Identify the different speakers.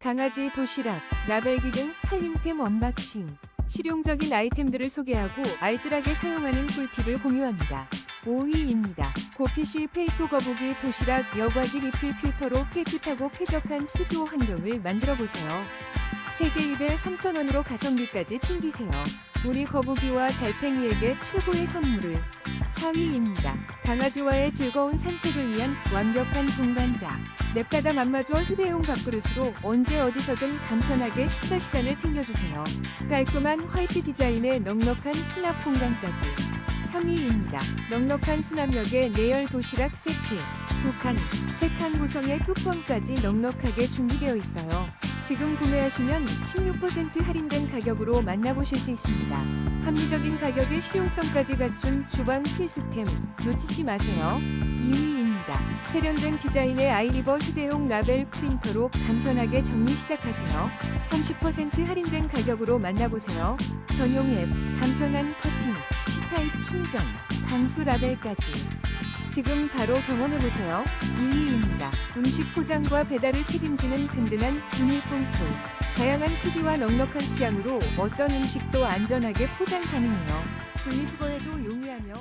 Speaker 1: 강아지 도시락, 라벨기 등 살림템 언박싱. 실용적인 아이템들을 소개하고 알뜰하게 사용하는 꿀팁을 공유합니다. 5위입니다. 고피쉬 페이토 거북이 도시락 여과기 리필 필터로 깨끗하고 쾌적한 수조 환경을 만들어 보세요. 세개 입에 3,000원으로 가성비까지 챙기세요. 우리 거북이와 달팽이에게 최고의 선물을 4위입니다. 강아지와의 즐거운 산책을 위한 완벽한 동반자. 냅다가 맘마주어 휴대용 밥그릇으로 언제 어디서든 간편하게 식사 시간을 챙겨주세요. 깔끔한 화이트 디자인의 넉넉한 수납 공간까지. 3위입니다. 넉넉한 수납력의 레열 도시락 세트. 두 칸, 세 칸 구성의 뚜껑까지 넉넉하게 준비되어 있어요. 지금 구매하시면 16% 할인된 가격으로 만나보실 수 있습니다. 합리적인 가격에 실용성까지 갖춘 주방 필수템 놓치지 마세요. 2위입니다. 세련된 디자인의 아이리버 휴대용 라벨 프린터로 간편하게 정리 시작하세요. 30% 할인된 가격으로 만나보세요. 전용 앱, 간편한 커팅, C타입 충전, 방수 라벨까지. 지금 바로 경험해보세요. 2위입니다. 음식 포장과 배달을 책임지는 든든한 비닐봉투. 다양한 크기와 넉넉한 수량으로 어떤 음식도 안전하게 포장 가능해요. 분리수거에도 용이하며